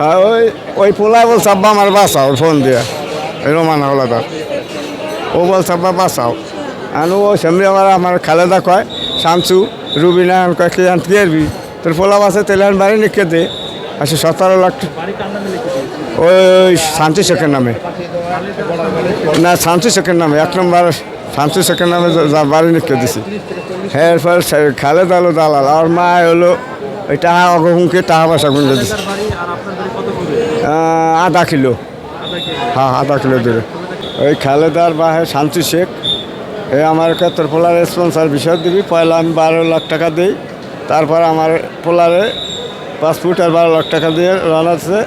ওই ওই পোলায় বলছে আব্বা আমার বাঁচাও, ফোন দিয়ে। এই রোমান হলাদার ও বলছে আব্বা বাঁচাও। আর ও সামনে আবার আমার খালেদা কয়, শামসু রুবিনা কয়, কে আনতে পারবি তোর পোলা বাসে তেলে আন বাড়ি নিকে দে। আসে সতেরো লাখ ওই শান্তি শেখের নামে। না শান্তি শেখের নামে, এক নম্বর শান্তি শেখের নামে বাড়ি নিকে দিছি। হ্যাঁ এরপর খালেদা হলো দালাল, আর মা হলো, ওই টাকা অগহুমকে টাকা পয়সা গুঁজে দিছে। আধা কিলো। হ্যাঁ আধা কিলো দূরে। ওই খালেদার বা হ্যাঁ শান্তি শেখ। এই আমার তোর স্পন্সার বিষয় দিবি। পয়লা আমি বারো লাখ টাকা দিই। তারপর আমার পোলারে পাসপোর্ট আর বারো লাখ টাকা দিয়ে রানাচ্ছে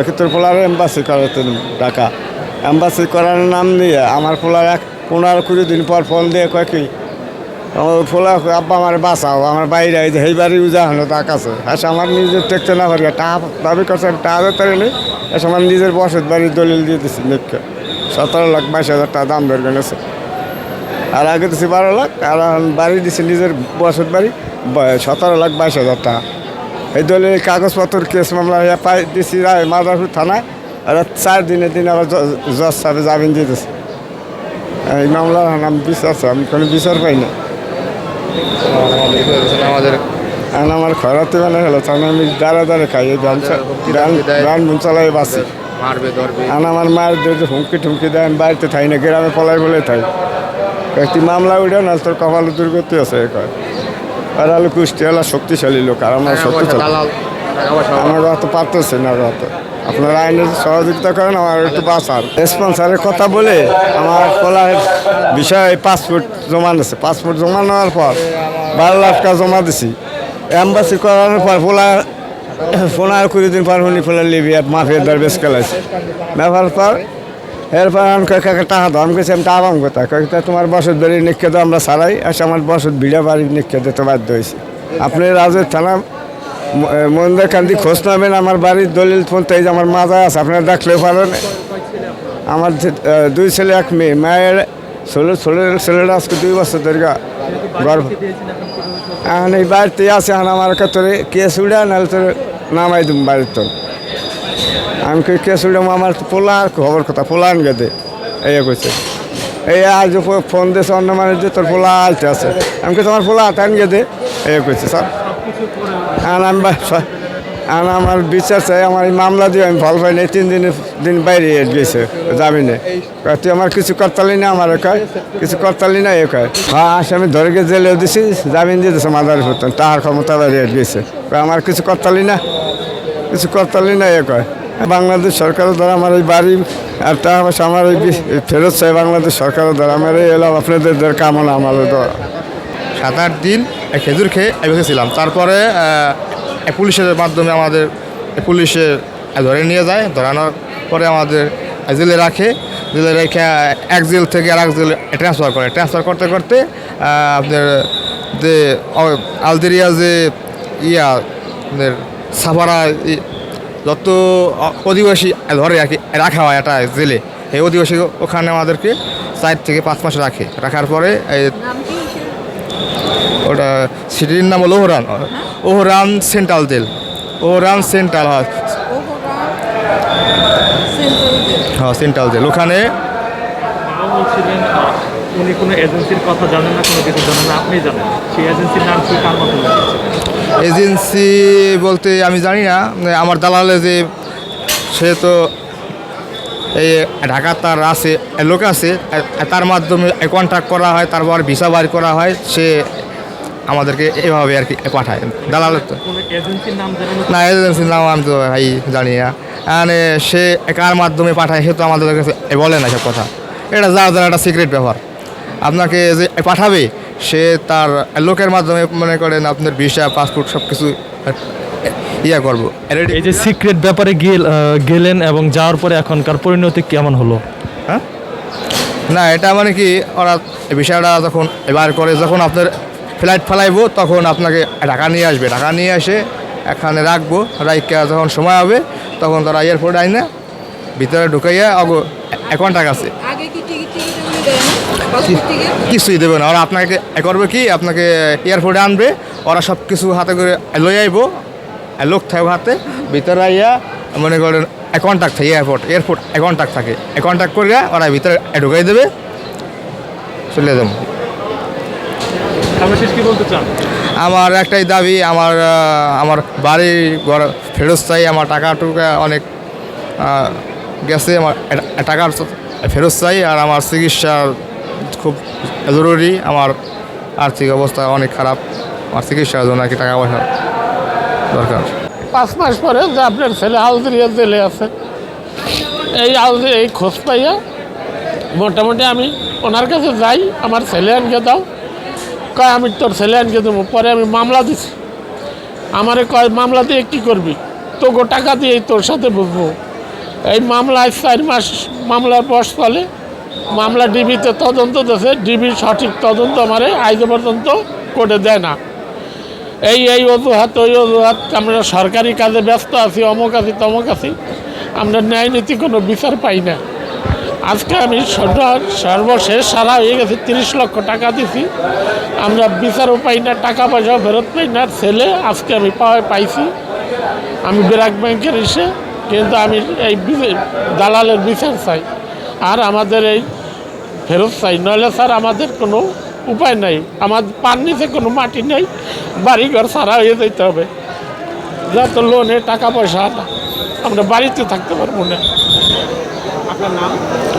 একে তোর পোলারে এম্বাসি করাতে টাকা এম্বাসি করার নাম নিয়ে আমার পোলার এক পনেরো কুড়ি দিন পর ফোন দিয়ে কয় কি আমার ফোলা আব্বা আমার বাঁচাও, আমার বাইরে এই যে এই বাড়ি উজা হলো তার কাছে। আচ্ছা আমার নিজের দেখতে না পারি টাকা দাবি করছে, আমি টাকা এসে আমার নিজের বসত বাড়ির দলিল দিয়ে দিচ্ছি দেখতে সতেরো লাখ বাইশ হাজার টাকা দাম ধরে গেছে আর আগে দিচ্ছি বারো লাখ, আর এখন বাড়ি দিচ্ছি নিজের বসত বাড়ি সতেরো লাখ বাইশ হাজার টাকা। এই দলিল কাগজপত্র, কেস মামলা পাই দিচ্ছি রায় মাদারপুর থানায়, আর চার দিনে দিন আবার জজ সাহেব জামিন দিচ্ছে এই মামলার নাম বিচার আমি কোনো বিচার পাই না। আমাদের আমার খরাতে মানে হলো তখন আমি দাঁড়া দাঁড়া খাই চা- ধান ধান চালাই বাসি। মারবে ধরবে। এখন আমার মায়ের যদি হুমকি ঠুমকি দেয় আমি বাড়িতে থাই না গ্রামে পলাই বলে থাই। একটি মামলা উঠে না তোর কপালে দুর্গতি আছে কয়। আর হলো শক্তিশালী লোক আর আমার শক্তিশালী আমার অত পারতেছে না অত আপনারা আইনের সহযোগিতা করেন, আমার একটু বাঁচান। স্পন্সারের কথা বলে আমার কলার বিষয়ে পাসপোর্ট জমা নিয়েছে। পাসপোর্ট জমা নেওয়ার পর বারো লাখ টাকা জমা দিছি। অ্যাম্বাসি করানোর পর পোলা পনেরো কুড়ি দিন পর উনি ফেলে লিবিয়া মাফিয়া দর বেশ খেলাইছে। নেওয়ার পর এরপর আমি কাকা টাকা দাম আমি টাকা দাম কোথায়? কয়েক তোমার বসত বাড়ি নিক্ষে দাও, আমরা সারাই আসে আমার বসত বিড়া বাড়ি নিক্ষে দিতে বাধ্য হয়েছি। আপনি রাজের থানা মন্দির কান্দি খোঁজ নেবেন আমার বাড়ির দলিল ফোন এই যে আমার মাজা আছে, আপনারা দেখলেও পারেন আমার দুই ছেলে, এক মেয়ে। মায়ের ষোলো ছেলে ছেলেটা আজকে দুই বছর ধরে গর্ভ। এখন এই বাড়িতে আছে, এখন আমার তোরে কেস উড়া, নাহলে তোর নামাই দিম বাড়ির তোর আমি কেস উড়াম আমার তো পোলা খবর কথা পোলা আন গেদে। এই কইছে। এই আজ ফোন দিয়েছে অন্য মানুষ যে তোর পোলা আলতে আছে। আমি তোমার পোলা আন গেদে? এই কইছে, স্যার। আর আমি আর আমার বিশ্বাস চাই আমার এই মামলা দিয়ে আমি ভালো পাই না এই তিন দিন দিন বাইরে গেছে জামিনে। তুই আমার কিছু করতালি না আমার কয়? কিছু করতালি না এ কয়? হ্যাঁ আসে আমি ধরে গিয়ে জেলেও দিছি জামিন দিয়ে দিছে মাদার হতেন তাহার ক্ষমতা বাইরে গেছে। আমার কিছু করতালি না? কিছু করতালি না এ কয়? বাংলাদেশ সরকারের দ্বারা আমার এই বাড়ি আর পয়সা আমার এই ফেরত চাই বাংলাদেশ সরকারের দ্বারা আমার এই এলাম আপনাদের কামনা আমাদের দ্বারা সাত আট দিন খেজুর খেয়ে আমি ছিলাম তারপরে পুলিশের মাধ্যমে আমাদের পুলিশে ধরে নিয়ে যায়। ধরানোর পরে আমাদের জেলে রাখে। জেলে রেখে এক জেল থেকে আর এক জেলে ট্রান্সফার করে। ট্রান্সফার করতে করতে আপনার যে আলজেরিয়া যে ইয়া, আপনার সাফারা যত অধিবাসী ধরে আর কি রাখা হয় একটা জেলে এই অধিবাসী ওখানে আমাদেরকে চার থেকে পাঁচ মাস রাখে। রাখার পরে ওটা সিটির নাম হলো Oran. Oran central jail. Oran central হয় হ্যাঁ সেন্ট্রাল জেল। ওখানে উনি কোনো এজেন্সির কথা জানেন না কোনো কিছু জানেন না আপনি জানেন। সেই এজেন্সির নাম কি কার মাধ্যমে এজেন্সি বলতে আমি জানি না আমার দালালে যে সে তো এই ঢাকা তার আছে লোক আছে তার মাধ্যমে কন্ট্যাক্ট করা হয় তারপর ভিসা বার করা হয় সে আমাদেরকে এভাবে আর কি পাঠায়। দালাল তো। কোনো এজেন্সির নাম জানেন না? এজেন্সির নাম আমি তো ভাই জানি না। মানে সে কার মাধ্যমে পাঠায় সে তো আমাদের কাছে বলে না সব কথা। এটা যার যার একটা সিক্রেট ব্যাপার আপনাকে যে পাঠাবে সে তার লোকের মাধ্যমে মনে করেন আপনার ভিসা পাসপোর্ট সব কিছু ইয়া করব। এই যে সিক্রেট ব্যাপারে গেল- গেলেন এবং যাওয়ার পরে এখনকার পরিণতি কেমন হলো? হ্যাঁ? না এটা মানে কি ওরা বিষয়টা যখন এবার করে যখন আপনার ফ্লাইট ফেলাইবো তখন আপনাকে ঢাকা নিয়ে আসবে। ঢাকা নিয়ে এসে এখানে রাখব। রাইকা যখন সময় হবে তখন তারা এয়ারপোর্ট আইনে ভিতরে ঢুকাইয়া অগ অ্যাকাউন্ট আছে আগে কি টিকিট টিকিট এগুলো দেয় না? Passport ticket? কিছুই দেবে না। ওরা আপনাকে করবে কি আপনাকে এয়ারপোর্টে আনবে। ওরা সব কিছু হাতে করে লই আইব। লোক থাকবে হাতে। ভিতরে আইয়া মনে করেন কন্ট্যাক্ট থাকে এয়ারপোর্ট এয়ারপোর্ট কন্ট্যাক্ট থাকে। কন্ট্যাক্ট করে ওরা ভিতরে ঢুকাই দেবে। চলে যাব। কি বলতে চান? আমার একটাই দাবি আমার আমার বাড়ি ঘর ফেরত চাই আমার টাকা টুকা অনেক গেছে আমার টাকার ফেরত চাই আর আমার চিকিৎসা খুব জরুরি আমার আর্থিক অবস্থা অনেক খারাপ আমার চিকিৎসার জন্য আর কি টাকা পয়সা দরকার। পাঁচ মাস পরে যে আপনার ছেলে আলজেরিয়া জেলে আছে এই আলজে এই খোঁজ পাইয়া মোটামুটি আমি ওনার কাছে যাই আমার ছেলে আনকে দাও কয়, আমি তোর ছেলে আনকে দেবো? পরে আমি মামলা দিছি। আমারে কয়, মামলা দিয়ে কী করবি? তো গো টাকা দিয়ে তোর সাথে বুঝব এই মামলায় চার মাস মামলার বস চলে। মামলা ডিবিতে তদন্ত দিয়েছে। ডিবির সঠিক তদন্ত আমারে আজ পর্যন্ত করে দেয় না। এই এই অজুহাত, ওই অজুহাত, আমরা সরকারি কাজে ব্যস্ত আছি, অমুক আছি, তমক আছি। আমরা ন্যায় নীতি কোনো বিচার পাই না। আজকে আমি সর্ব- সর্বশেষ সারা হয়ে গেছে, তিরিশ লক্ষ টাকা দিছি। আমরা বিচারও পাই না, টাকা পয়সাও ফেরত পাই না, ছেলে আজকে আমি পাওয়া পাইছি। আমি ব্র্যাক ব্যাংকের এসে, কিন্তু আমি এই দালালের বিচার চাই। আর আমাদের এই ফেরত চাই। নইলে স্যার আমাদের কোনো উপায় নাই। আমার পার নিচে কোনো মাটি নেই। বাড়িঘর সারা হয়ে যেতে হবে। যত লোনে টাকা পয়সা আমরা বাড়িতে থাকতে পারব না।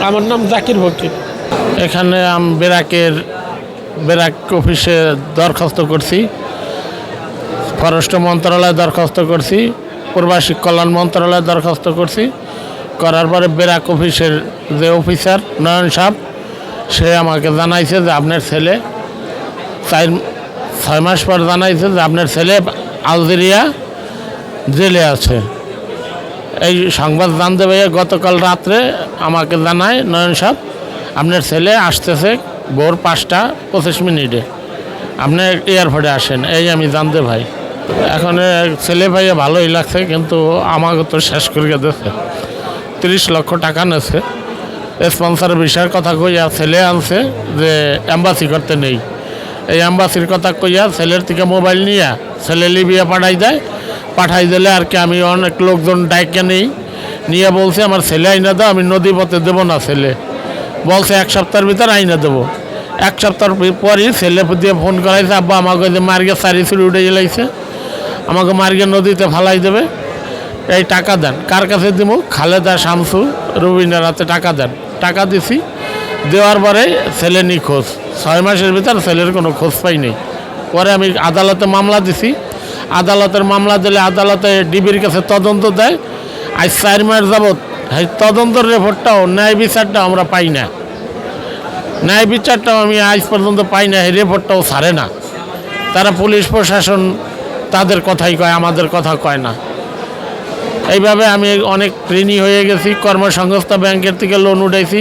আমার নাম জাকির ভকির এখানে আমি বেরাকের বেরাক অফিসে দরখাস্ত করছি। ফরেস্ট মন্ত্রণালয়ে দরখাস্ত করছি। প্রবাসী কল্যাণ মন্ত্রণালয়ে দরখাস্ত করছি। করার পরে বেরাক অফিসের যে অফিসার নয়ন সাহেব সে আমাকে জানাইছে যে আপনার ছেলে চার, ছয় মাস পর জানাইছে যে আপনার ছেলে আলজেরিয়া জেলে আছে। এই সংবাদ জানতে পেরে গতকাল রাত্রে আমাকে জানায়, নয়ন সাহেব, আপনার ছেলে আসতেছে ভোর পাঁচটা পঁচিশ মিনিটে। আপনি এয়ারপোর্টে আসেন, এই আমি জানতে ভাই এখন ছেলে ভাইয়া ভালোই লাগছে, কিন্তু আমাকে তো শেষ করে দিয়েছে। তিরিশ লক্ষ টাকা নেছে স্পন্সরের বিষয়ের কথা কইয়া ছেলে আনছে যে অ্যাম্বাসি করতে নেই। এই অ্যাম্বাসির কথা কইয়া ছেলের থেকে মোবাইল নিয়ে ছেলে লিবিয়া পাঠাই দেয়। পাঠাই দিলে আর কি, আমি অনেক লোকজন ডাইকে নেই। নিয়ে বলছে, আমার ছেলে আইনা দাও, আমি নদী পথে দেবো না ছেলে। বলছে, এক সপ্তাহের ভিতর আইনা দেবো। এক সপ্তাহ পরই ছেলে দিয়ে ফোন করাইছে, আব্বা, আমাকে যে মার্গে সারি সুরি উঠে গেলাইছে, আমাকে মার্গে নদীতে ফালাই দেবে, এই টাকা দেন। কার কাছে দিব খালেদা শামসু রবিনের হাতে টাকা দেন। টাকা দিছি, দেওয়ার পরে ছেলে নিখোঁজ। ছয় মাসের ভিতর ছেলের কোনো খোঁজ পাই নেই পরে আমি আদালতে মামলা দিছি আদালতের মামলা দিলে আদালতে ডিবির কাছে তদন্ত দেয়। আজ চার মাস যাবৎ তদন্তের রিপোর্টটাও ন্যায় বিচারটাও আমরা পাই না। ন্যায় বিচারটাও আমি আজ পর্যন্ত পাই না রিপোর্টটাও ছাড়ে না। তারা পুলিশ প্রশাসন তাদের কথাই কয়, আমাদের কথা কয় না। এইভাবে আমি অনেক ঋণী হয়ে গেছি কর্মসংস্থা ব্যাংকের থেকে লোন উঠাইছি।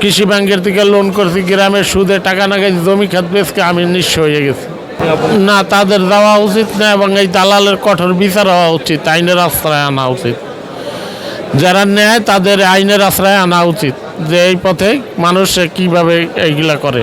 কৃষি ব্যাংকের থেকে লোন করছি, গ্রামের সুদে টাকা না গেছি, জমি খাত বেচকে আমি নিঃস্ব হয়ে গেছি। না, তাদের দেওয়া উচিত না এবং এই দালালের কঠোর বিচার হওয়া উচিত, আইনের আশ্রয় আনা উচিত। যারা নেয় তাদের আইনের আশ্রয় আনা উচিত, যে এই পথে মানুষ কীভাবে এইগুলা করে।